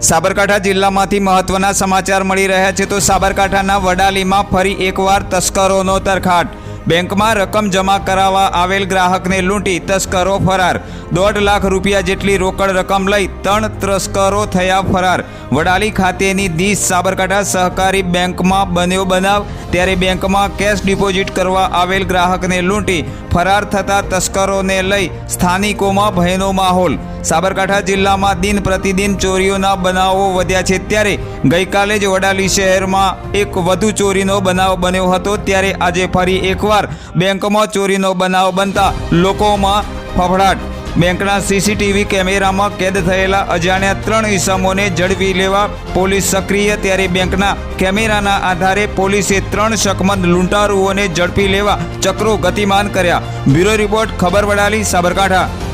સાબરકાંઠા જિલ્લામાંથી મહત્વના સમાચાર મળી રહ્યા છે તો સાબરકાંઠાના વડાલીમાં ફરી એકવાર તસ્કરોનો તરખાટ. બેંકમાં રકમ જમા કરાવવા આવેલ ગ્રાહકને લૂંટી તસ્કરો ફરાર. દોઢ લાખ રૂપિયા જેટલી રોકડ રકમ લઈ ત્રણ તસ્કરો થયા ફરાર. વડાલી ખાતેની દીસ સાબરકાંઠા સહકારી બેંકમાં બન્યો બનાવ. ત્યારે બેંકમાં કેશ ડિપોઝિટ કરવા આવેલ ગ્રાહકને લૂંટી ફરાર થતા તસ્કરોને લઈ સ્થાનિકોમાં ભયનો માહોલ. સાબરકાંઠા જિલ્લામાં દિન પ્રતિદિન ચોરીઓના બનાવો વધ્યા છે. ત્યારે ગઈકાલે જ વડાલી શહેરમાં એક વધુ ચોરીનો બનાવ બન્યો હતો. ત્યારે આજે ફરી એકવાર બેંકમાં ચોરીનો બનાવ બનતા લોકોમાં ફફડાટ. બેંકના સીસીટીવી કેમેરામાં કેદ થયેલા અજાણ્યા ત્રણ ઇસમોને ઝડપી લેવા પોલીસ સક્રિય, ત્યારે બેંકના કેમેરાના આધારે પોલીસે ત્રણ શકમંદ લૂંટારુઓને ઝડપી લેવા ચક્રો ગતિમાન કર્યા. બ્યુરો રિપોર્ટ, ખબર વડાલી, સાબરકાંઠા.